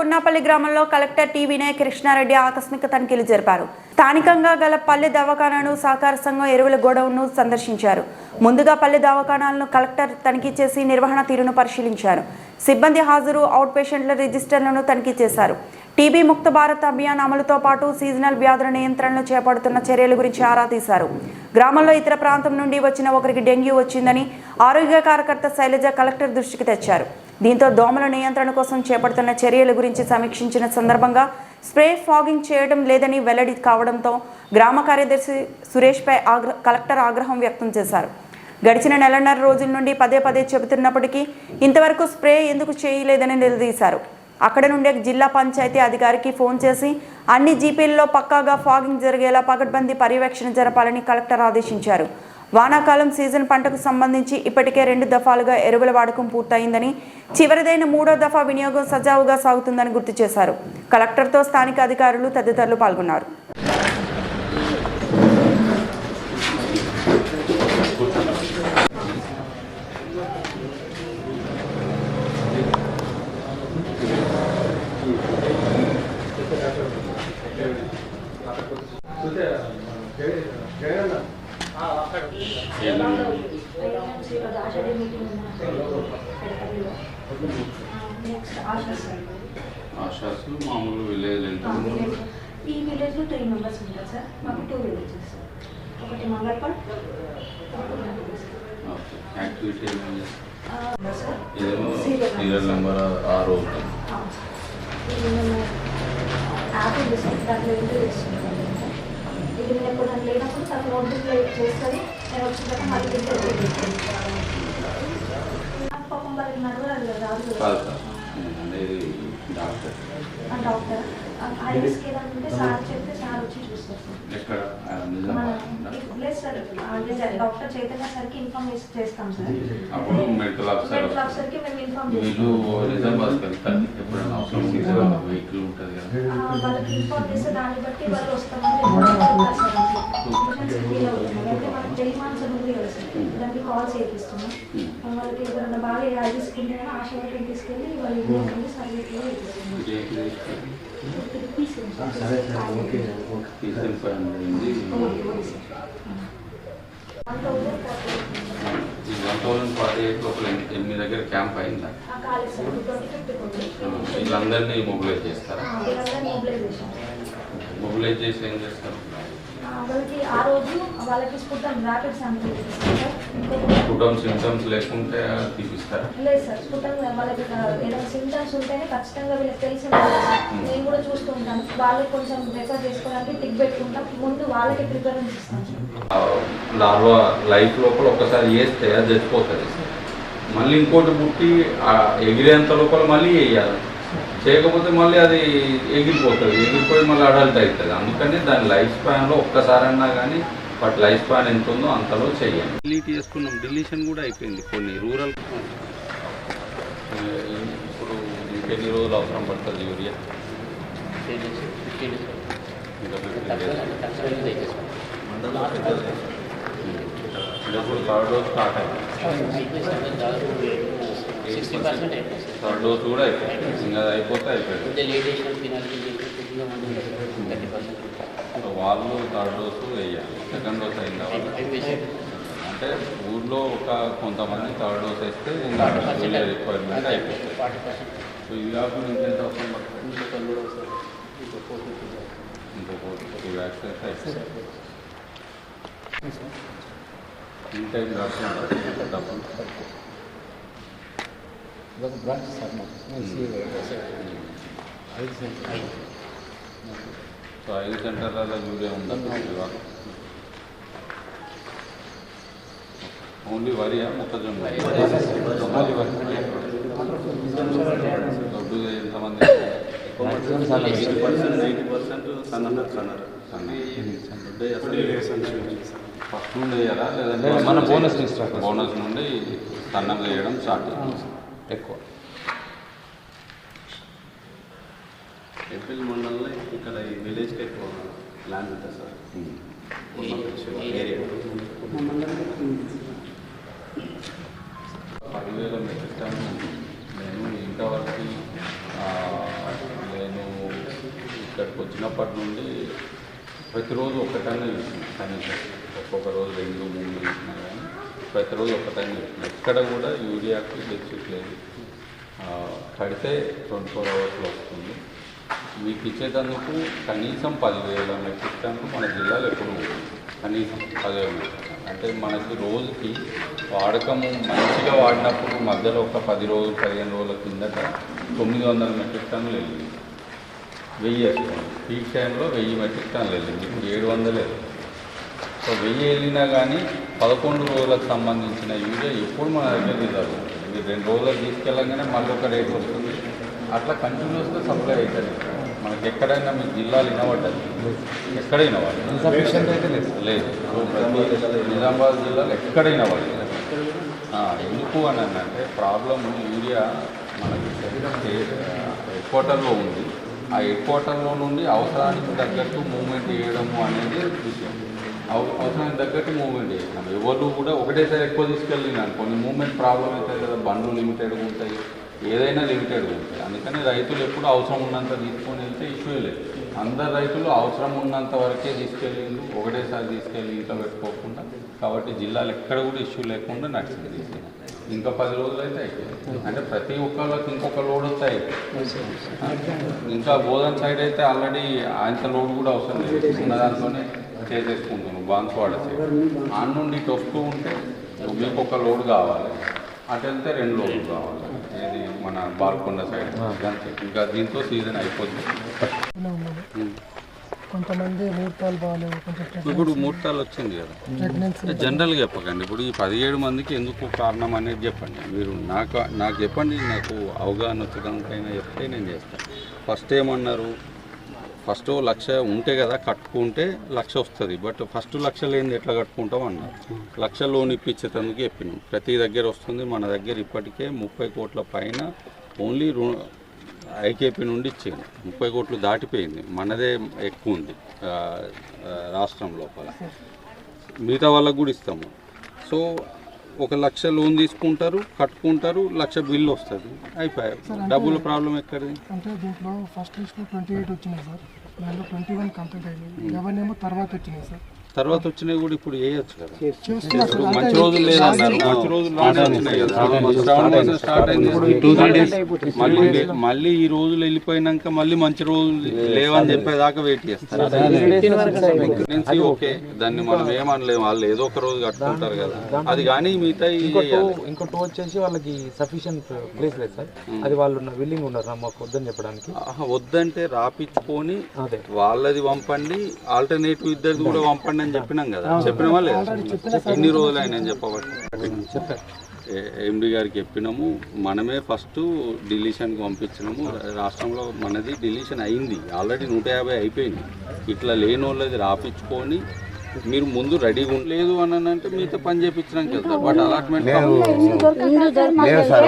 కున్నాపల్లి గ్రామంలో collector T వినయ కృష్ణారెడ్డి ఆకస్మిక తనిఖీలు జరిపారు. స్థానికంగా గల పల్లె దవాఖానాను సహకార సంఘం ఎరువుల గోడౌన్ను సందర్శించారు. ముందుగా పల్లె దవాఖానాలను కలెక్టర్ తనిఖీ చేసి నిర్వహణ తీరును పరిశీలించారు. సిబ్బంది హాజరు అవుట్ పేషెంట్ల రిజిస్టర్లను తనిఖీ చేశారు. టీబీ ముక్త భారత్ అభియాన్ అమలుతో పాటు సీజనల్ వ్యాధుల నియంత్రణలో చేపడుతున్న చర్యల గురించి ఆరా తీశారు. గ్రామంలో ఇతర ప్రాంతం నుండి వచ్చిన ఒకరికి డెంగ్యూ వచ్చిందని ఆరోగ్య కార్యకర్త శైలజ కలెక్టర్ దృష్టికి తెచ్చారు. దీంతో దోమల నియంత్రణ కోసం చేపడుతున్న చర్యల గురించి సమీక్షించిన సందర్భంగా స్ప్రే ఫాగింగ్ చేయడం లేదని వెల్లడి కావడంతో గ్రామ కార్యదర్శి సురేష్పై ఆగ్ర కలెక్టర్ ఆగ్రహం వ్యక్తం చేశారు. గడిచిన నెలన్నర రోజుల నుండి పదే పదే చెబుతున్నప్పటికీ ఇంతవరకు స్ప్రే ఎందుకు చేయలేదని నిలదీశారు. అక్కడ నుండే జిల్లా పంచాయతీ అధికారికి ఫోన్ చేసి అన్ని జీపీల్లో పక్కాగా ఫాగింగ్ జరిగేలా పకడ్బందీ పర్యవేక్షణ జరపాలని కలెక్టర్ ఆదేశించారు. వానాకాలం సీజన్ పంటకు సంబంధించి ఇప్పటికే రెండు దఫాలుగా ఎరువుల వాడకం పూర్తయిందని చివరిదైన మూడో దఫా వినియోగం సజావుగా సాగుతుందని గుర్తు చేశారు. కలెక్టర్తో స్థానిక అధికారులు తదితరులు పాల్గొన్నారు. నెక్స్ట్ ఆశా సార్ ఆశాస్ మామూలు విలేజ్. ఈ విలేజ్లో త్రీ మెంబర్స్ ఉంటారు సార్. మాకు టూ విలేజెస్ ఒకటి Mangalpal activity Serial serial number ఆరు అవును సార్. ఇది మేము యాప్ ఉంది సార్ దాంట్లో చేసుకుంటాం మేము. ఇది నేను ఎప్పుడు దాంట్లో లేనప్పుడు తను నోట్బుక్లో చేస్తుంది నేను వచ్చిన మళ్ళీ తింటే పాపం వాళ్ళకి నడవరాదు కదా. డాక్టర్. ఆ డాక్టర్ ఐఎస్కి ఏదైనా ఉంటే సార్ చెప్తే సార్ వచ్చి చూస్తారు. సార్ ఎక్కడ? ఆ, మన నిజామాబాద్ లేదు సార్ అదే సార్ డాక్టర్ చైతన్య సార్కి ఇన్ఫార్మ్ చేస్తాం సార్. అప్పుడు మెడికల్ ఆఫీసర్ మెడికల్ ఆఫీసర్కి మేము ఇన్ఫార్మ్ వీళ్ళు చేస్తాం నిజామాబాద్కి వెళ్తారు. ఎప్పుడైనా అవసరం ఉంటే వెహికల్ ఉంటుంది కదా. ఆ, వాళ్ళకి ఇన్ఫార్మ్ చేస్తే దాన్ని బట్టి వాళ్ళు వస్తామని చెప్తారు సార్. ఇన్సూరెన్స్ సిటీలో ఉంటుంది అయితే మనకి టెలిమాన్స్ ఉంది కదా సార్. దానికి కాల్ చేపిస్తున్నాం వాళ్ళకి ఎవరైనా బాగా ఎలా తీసుకుంటే ఆశ వరకు తీసుకెళ్ళి వాళ్ళు ఇవ్వండి సర్వీస్లో ఇదేంటి తీసుకెళ్ళి? తీసుకుంటాం తీసుకెళ్ళి ఫైవ్ హండ్రెడ్ ఉంది ఈ వన్ థౌసండ్ ఫార్టీ ఎయిట్ లోపల ఎన్ని- ఎనిమిది దగ్గర క్యాంప్ అయిందా సార్ వీళ్ళందరినీ మొబిలైజ్ చేస్తారా మొబిలైజ్ చేసి ఏం చేస్తారు వాళ్ళకి ఆ రోజు వాళ్ళకి స్ఫుటం ర్యాపిడ్ శాంపుల్ కుటుంబ సిమ్టమ్స్ లేకుంటే తీపిస్తారా? లేదు సార్ స్ఫుటం వాళ్ళకి ఏదైనా సింటమ్స్ ఉంటేనే ఖచ్చితంగా వీళ్ళకి తెలిసి సార్. నేను కూడా చూస్తూ ఉంటాను. వాళ్ళకి కొంచెం ప్రిపేర్ చేసుకోవడానికి టిక్ పెట్టుకుంటాం. ముందు వాళ్ళకి ప్రిఫరెన్స్ ఇస్తాం సార్. లార్వా లైఫ్ లోపల ఒక్కసారి వేస్తే అది చచ్చిపోతుంది. మళ్ళీ ఇంకోటి పుట్టి ఎగిరేంత లోపల మళ్ళీ వేయాలి చేయకపోతే మళ్ళీ అది ఎగిరిపోతుంది ఎగిరిపోయి మళ్ళీ అడల్ట్ అవుతుంది అందుకని దాని లైఫ్ స్పాన్లో ఒక్కసారన్నా కానీ బట్ లైఫ్ స్పాన్ ఎంత ఉందో అంతలో చేయాలి డిలీట్ చేసుకున్నాం డిలీషన్ కూడా అయిపోయింది కొన్ని రూరల్ ఇప్పుడు ఇంకెన్ని రోజులు అవసరం పడుతుంది యూరియా. ఇప్పుడు థర్డ్ డోస్ స్టార్ట్ అయింది సిక్స్టీ పర్సెంట్ థర్డ్ డోస్ కూడా అయిపోయింది. ఇంకా అయిపోతే అయిపోయింది. లేట్ చేసిన థర్టీ పర్సెంట్ వాళ్ళు థర్డ్ డోస్ వేయాలి. సెకండ్ డోస్ అయిపోయింది అంటే ఊర్లో ఒక కొంతమంది థర్డ్ డోస్ వేస్తే ఇంకా రిక్వైర్మెంట్ అయిపోతుంది సో ఇది కాకుండా ఇంకెంత అవసరం ఇంకా టూ అయితే అయిపోతుంది ఈ టైం రాకుండా డబ్బులు. ఇదొక బ్రాంచ్ సార్ ఐదు సెంటర్ సో ఐదు సెంటర్లలో యూరియా ఉందా ఓన్లీ వరియా మొక్కజొన్న? ఓన్లీ వరి. దొడ్డు ఎంతమంది? ఫస్ట్ నుండి వేయాలా? లేదంటే లేదు, మన బోనస్. బోనస్ నుండి సన్నం వేయడం స్టార్ట్ ఎక్కువ. ఏప్రిల్ మండలంలో ఇక్కడ ఈ విలేజ్కి ఎక్కువ ల్యాండ్ ఉంటుంది సార్. ఏరియా. పదివేల మెట్రిక్ టన్ నేను ఇంతవరకు ఇక్కడికి వచ్చినప్పటి నుండి ప్రతిరోజు ఒక టన్ను చూసినాం కనీసం ఒక్కొక్క రోజు రెండు మూడు చూసినా కానీ ప్రతిరోజు ఒక టన్ను ఎక్కడ కూడా యూరియాకి డెఫిసిట్ లేదు. కడితే ట్వంటీ ఫోర్ అవర్స్లో వస్తుంది. మీకు ఇచ్చేటందుకు కనీసం పదివేల మెట్రిక్ టన్ను మన జిల్లాలో ఎప్పుడు కనీసం పదివేల మెట్రిక్ అంటే మనకి రోజుకి వాడకము మంచిగా వాడినప్పుడు మధ్యలో ఒక పది రోజులు పదిహేను రోజుల కిందట తొమ్మిది వందల మెట్రిక్ టన్నులు వెళ్ళింది. వెయ్యి వేసుకోండి. పీక్ టైంలో వెయ్యి మెట్రిక్ టన్నులు వెళ్ళింది. ఇప్పుడు ఏడు వందలు. సో వెయ్యి వెళ్ళినా కానీ పదకొండు రోజులకు సంబంధించిన యూరియా ఎప్పుడు మన దగ్గర రిజర్వ్ ఇది రెండు రోజులకు తీసుకెళ్ళగానే మళ్ళీ ఒక రేట్ వస్తుంది. అట్లా కంటిన్యూస్గా సప్లై అవుతుంది. మనకి ఎక్కడైనా మీ జిల్లాలు వినబడ్డది ఎక్కడైనా వాళ్ళు అయితే లేదు. నిజామాబాద్ జిల్లాలో ఎక్కడైనా వాళ్ళు ఎందుకు అని అంటే ప్రాబ్లం యూరియా మనకి హెడ్ క్వార్టర్లో ఉంది. ఆ హెడ్ క్వార్టర్లో నుండి అవసరానికి తగ్గట్టు మూవ్మెంట్ చేయడము అనేది విషయం. అవసరానికి తగ్గట్టు మూవ్మెంట్ చేస్తాం. ఎవరు కూడా ఒకటేసారి ఎక్కువ తీసుకెళ్ళినాను కొన్ని మూవ్మెంట్ ప్రాబ్లం అవుతాయి కదా బండ్లు లిమిటెడ్గా ఉంటాయి ఏదైనా లిమిటెడ్గా ఉంటాయి. అందుకని రైతులు ఎప్పుడు అవసరం ఉన్నంత తీసుకొని వెళ్తే ఇష్యూ లేదు. అందరు రైతులు అవసరం ఉన్నంత వరకే తీసుకెళ్ళిండు ఒకటేసారి తీసుకెళ్ళి ఇంట్లో పెట్టుకోకుండా కాబట్టి జిల్లాలో ఎక్కడ కూడా ఇష్యూ లేకుండా నడిచింది తీసుకెళ్ళి. ఇంకా పది రోజులు అయితే అయిపోయింది. అంటే ప్రతి ఒక్కళ్ళకి ఇంకొక లోడ్ వస్తాయి. ఇంకా బోధన్ సైడ్ అయితే ఆల్రెడీ ఆయనత లోడ్ కూడా అవసరం లేదు. ఉన్న దాంట్లోనే చేసేసుకుంటున్నాం. బాన్స్వాడ సైడ్ ఆ నుండి ఇటు వస్తూ ఉంటే మీకు ఒక లోడ్ కావాలి. అటు వెళ్తే రెండు లోడ్లు కావాలి. ఇది మన బాల్కొండ సైడ్. ఇంకా దీంతో సీజన్ అయిపోద్ది. ఉం. కొంతమంది ముహూర్తాలు బాగాలేవు కొంచెం ఇప్పుడు ముహూర్తాలు వచ్చింది కదా. జనరల్గా చెప్పకండి. ఇప్పుడు ఈ పదిహేడు మందికి ఎందుకు కారణం అనేది చెప్పండి. మీరు నాకు నాకు చెప్పండి. నాకు అవగాహన వచ్చేదానికైనా చెప్తే నేను చేస్తాను ఫస్ట్ ఏమన్నారు? ఫస్ట్ లక్ష ఉంటే కదా కట్టుకుంటే లక్ష వస్తుంది. బట్ ఫస్ట్ లక్ష లేని ఎట్లా కట్టుకుంటాం అన్నారు. లక్ష లోన్ ఇప్పించేటందుకు చెప్పినాం. ప్రతి దగ్గర వస్తుంది. మన దగ్గర ఇప్పటికే ముప్పై కోట్ల పైన ఓన్లీ రు ఐకేపీ నుండి ఇచ్చింది. ముప్పై కోట్లు దాటిపోయింది. మనదే ఎక్కువ ఉంది రాష్ట్రం లోపల. మిగతా వాళ్ళకు కూడా ఇస్తాము. సో ఒక లక్ష లోన్ తీసుకుంటారు కట్టుకుంటారు లక్ష బిల్లు వస్తుంది. అయిపోయాయి. డబ్బుల ప్రాబ్లం ఎక్కడిది? అంటే దీంట్లో ఫస్ట్ లిస్ట్లో ట్వంటీ ఎయిట్ వచ్చినాయి సార్. దాంట్లో ట్వంటీ వన్ కంప్లీట్ అయినాయి లెవెన్ ఏమో తర్వాత వచ్చినాయి సార్. తర్వాత వచ్చినవి కూడా ఇప్పుడు వేయచ్చు కదా. మంచి రోజులు లేదన్నారు. మంచి రోజులు రానే వచ్చినాయి కదా. శ్రావణ మాసం స్టార్ట్ అయింది మళ్ళీ మళ్ళీ ఈ రోజులు వెళ్ళిపోయినాక మళ్ళీ మంచి రోజులు లేవని చెప్పేదాకా వెయిట్ చేస్తారు. ప్రెగ్నెన్సీ ఓకే దాన్ని మనం ఏమనలేము. వాళ్ళు ఏదో ఒక రోజు కట్టుకుంటారు కదా. అది కానీ మిగతా ఇంకో టూ వచ్చేసి వాళ్ళకి సఫిషియెంట్ ప్లేస్ లేదు సార్. అది వాళ్ళు విల్లింగ్ ఉన్నారు మాకు వద్దని చెప్పడానికి. వద్దంటే రాపించుకొని అదే. వాళ్ళది పంపండి. ఆల్టర్నేటివ్ ఇద్దరిది కూడా పంపండి అని చెప్పినాం కదా. చెప్పినామా లేదా ఎన్ని రోజులు అయినా చెప్పబట్టి ఎండి గారికి చెప్పినాము మనమే ఫస్ట్ డిలీషన్కి పంపించినాము. రాష్ట్రంలో మనది డిలీషన్ అయింది. ఆల్రెడీ నూట యాభై అయిపోయింది. ఇట్లా లేని వాళ్ళది రాపించుకొని మీరు ముందు రెడీగా ఉండలేదు అని అంటే మీతో పని చేయించడానికి వెళ్తారు బట్ అలాట్మెంట్ లేదు. సార్